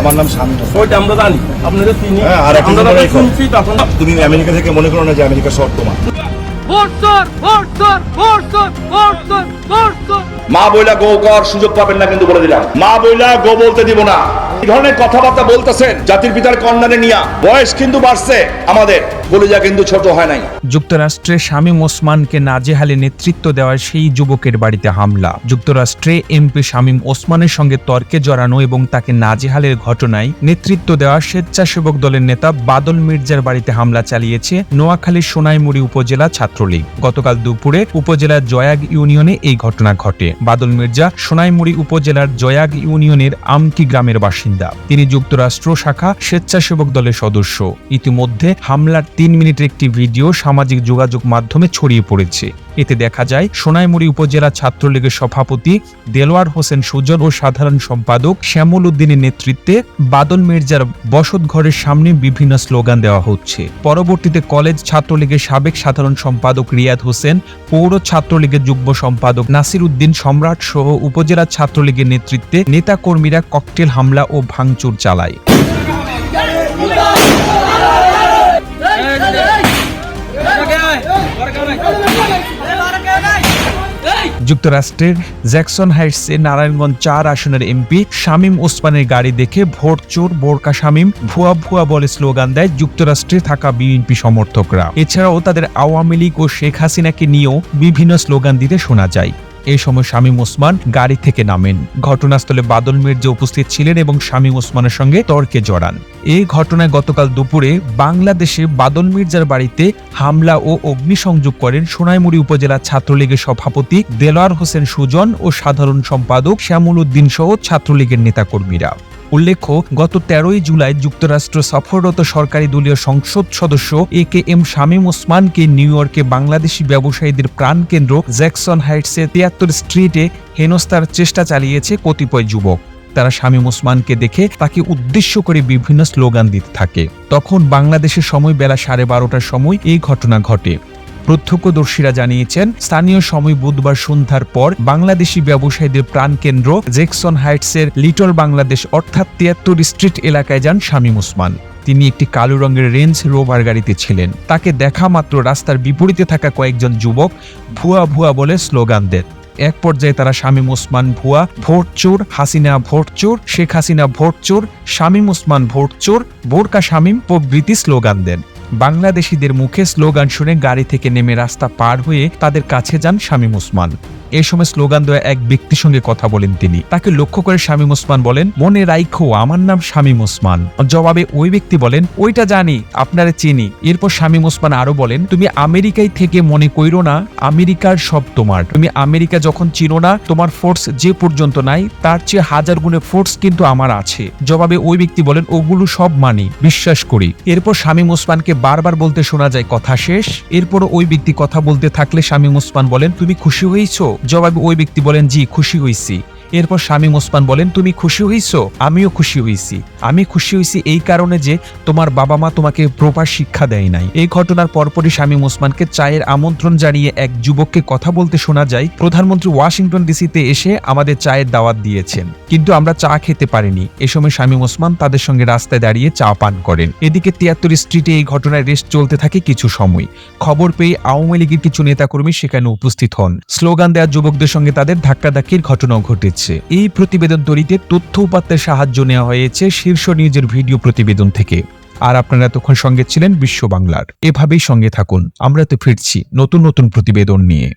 আমার নাম শান্ত। ওইটা আমরা জানি আপনাদের চিনি। হ্যাঁ, আর। শুনছি তখন তুমি আমেরিকা থেকে মনে করো না যে আমেরিকা শর্ত তোমার। মা বইলা গো কর সুযোগ পাবেন না কিন্তু বলে দিলাম। মা বইলা গো বলতে দিব না। ধরনের কথাবার্তা বলতেছেন জাতির পিতার কন্যারে নিয়া। বয়স কিন্তু বাড়ছে আমাদের, কলিজা কিন্তু ছোট হয় নাই। যুক্তরাষ্ট্রে শামীম ওসমানকে নাজেহালে নেতৃত্ব দেওয়ার সেই যুবকের বাড়িতে হামলা। যুক্তরাষ্ট্রে এমপি শামীম ওসমানের সঙ্গে তর্কে জড়ানো এবং তাকে নাজেহালের ঘটনায় নেতৃত্ব দেওয়া স্বেচ্ছাসেবক দলের নেতা বাদল মির্জার বাড়িতে হামলা চালিয়েছে নোয়াখালীর সোনাইমুড়ি উপজেলা ছাত্রলীগ। গতকাল দুপুরে উপজেলার জয়াগ ইউনিয়নে এই ঘটনা ঘটে। বাদল মির্জা সোনাইমুড়ি উপজেলার জয়াগ ইউনিয়নের আমকি গ্রামের বাসিন্দা। তিনি যুক্তরাষ্ট্র শাখা স্বেচ্ছাসেবক দলের সদস্য। ইতিমধ্যে হামলার তিন মিনিটের একটি ভিডিও সামাজিক যোগাযোগ মাধ্যমে ছড়িয়ে পড়েছে। এতে দেখা যায়, সোনাইমুড়ি উপজেলা ছাত্রলীগের সভাপতি দেলোয়ার হোসেন সুজন ও সাধারণ সম্পাদক শ্যামল উদ্দিনের নেতৃত্বে বাদল মির্জার বসত ঘরের সামনে বিভিন্ন স্লোগান দেওয়া হচ্ছে। পরবর্তীতে কলেজ ছাত্রলীগের সাবেক সাধারণ সম্পাদক রিয়াদ হোসেন, পৌর ছাত্রলীগের যুগ্ম সম্পাদক নাসির উদ্দিন সম্রাট সহ উপজেলা ছাত্রলীগের নেতৃত্বে নেতাকর্মীরা ককটেল হামলা ও ভাঙচুর চালায়। যুক্তরাষ্ট্রের জ্যাকসন হাইটসে নারায়ণগঞ্জ চার আসনের এমপি শামীম ওসমানের গাড়ি দেখে ভোট চোর বোরকা শামীম, ভুয়া ভুয়া বলে স্লোগান দেয় যুক্তরাষ্ট্রে থাকা বিএনপি সমর্থকরা। এছাড়াও তাদের আওয়ামী লীগ ও শেখ হাসিনাকে নিয়েও বিভিন্ন স্লোগান দিতে শোনা যায়। এ সময় শামীম ওসমান গাড়ি থেকে নামেন। ঘটনাস্থলে বাদল মির্জা উপস্থিত ছিলেন এবং শামীম ওসমানের সঙ্গে তর্কে জড়ান। এই ঘটনায় গতকাল দুপুরে বাংলাদেশে বাদল মির্জার বাড়িতে হামলা ও অগ্নিসংযোগ করেন সোনাইমুড়ি উপজেলা ছাত্রলীগের সভাপতি দেলোয়ার হোসেন সুজন ও সাধারণ সম্পাদক শ্যামুল উদ্দিন সহ ছাত্রলীগের নেতাকর্মীরা। উল্লেখ্য, গত তেরোই জুলাই যুক্তরাষ্ট্র সফররত সরকারি দলীয় সংসদ সদস্য এ কে এম শামীম ওসমানকে নিউ ইয়র্কে বাংলাদেশি ব্যবসায়ীদের প্রাণকেন্দ্র জ্যাকসন হাইটসের তিয়াত্তর স্ট্রিটে হেনস্থার চেষ্টা চালিয়েছে কতিপয় যুবক। তারা শামীম ওসমানকে দেখে তাকে উদ্দেশ্য করে বিভিন্ন স্লোগান দিতে থাকে। তখন বাংলাদেশের সময় বেলা সাড়ে বারোটার সময় এই ঘটনা ঘটে। প্রত্যক্ষদর্শীরা জানিয়েছেন, স্থানীয় সময় বুধবার সন্ধ্যার পর বাংলাদেশি ব্যবসায়ীদের প্রাণকেন্দ্র জেকসন হাইটসের লিটল বাংলাদেশ অর্থাৎ তিয়াত্তর স্ট্রিট এলাকায় যান শামীম ওসমান। তিনি একটি কালো রঙের রেঞ্জ রোভার গাড়িতে ছিলেন। তাকে দেখা মাত্র রাস্তার বিপরীতে থাকা কয়েকজন যুবক ভুয়া ভুয়া বলে স্লোগান দেন। এক পর্যায়ে তারা শামীম ওসমান ভুয়া ভোট চোর, হাসিনা ভোট চোর, শেখ হাসিনা ভোট চোর, শামীম ওসমান ভোট চোর, বোরকা শামীম প্রভৃতি স্লোগান দেন। বাংলাদেশিদের মুখে স্লোগান শুনে গাড়ি থেকে নেমে রাস্তা পার হয়ে তাদের কাছে যান শামীম ওসমান। এ সময় স্লোগান দেওয়া এক ব্যক্তির সঙ্গে কথা বলেন তিনি। তাকে লক্ষ্য করে শামীম ওসমান বলেন, মনে রাইখো, আমার নাম শামীম ওসমান। জবাবে ওই ব্যক্তি বলেন, ওইটা জানি, আপনারে চিনি। এরপর শামীম ওসমান আরও বলেন, তুমি আমেরিকায় থেকে মনে কইরো না, আমেরিকার সব তোমার। তুমি আমেরিকা যখন চিনো না, তোমার ফোর্স যে পর্যন্ত নাই, তার চেয়ে হাজার গুণে ফোর্স কিন্তু আমার আছে। জবাবে ওই ব্যক্তি বলেন, ওগুলো সব মানি, বিশ্বাস করি। এরপর শামীম ওসমানকে বারবার বলতে শোনা যায় কথা শেষ। এরপর ওই ব্যক্তি কথা বলতে থাকলে শামীম ওসমান বলেন, তুমি খুশি হয়েছো? জবাবে ওই ব্যক্তি বলেন জি খুশি হইছি। এরপর শামীম ওসমান বলেন, তুমি খুশি হইছো? আমিও খুশি হইছি। আমি খুশি হইছি এই কারণে যে তোমার বাবা মা তোমাকে প্রপার শিক্ষা দেয় নাই। এই ঘটনার পরপরই শামীম ওসমানকে চায়ের আমন্ত্রণ জানিয়ে এক যুবককে কথা বলতে শোনা যায়, প্রধানমন্ত্রী ওয়াশিংটন ডিসিতে এসে আমাদের চায়ের দাওয়াত দিয়েছেন। কিন্তু আমরা চা খেতে পারিনি। এ সময় শামীম ওসমান তাদের সঙ্গে রাস্তায় দাঁড়িয়ে চা পান করেন। এদিকে তিয়াত্তর স্ট্রিটে এই ঘটনায় রেস্ট চলতে থাকে কিছু সময়। খবর পেয়ে আওয়ামী লীগের কিছু নেতাকর্মী সেখানে উপস্থিত হন। স্লোগান দেওয়া যুবকদের সঙ্গে তাদের ধাক্কাধাক্কির ঘটনাও ঘটেছে। এই প্রতিবেদন তৈরিতে তথ্য উপাত্তের সাহায্য নেওয়া হয়েছে শীর্ষ নিউজের ভিডিও প্রতিবেদন থেকে। আর আপনারা তখন সঙ্গে ছিলেন বিশ্ব বাংলার। এভাবেই সঙ্গে থাকুন। আমরা তো ফিরছি নতুন নতুন প্রতিবেদন নিয়ে।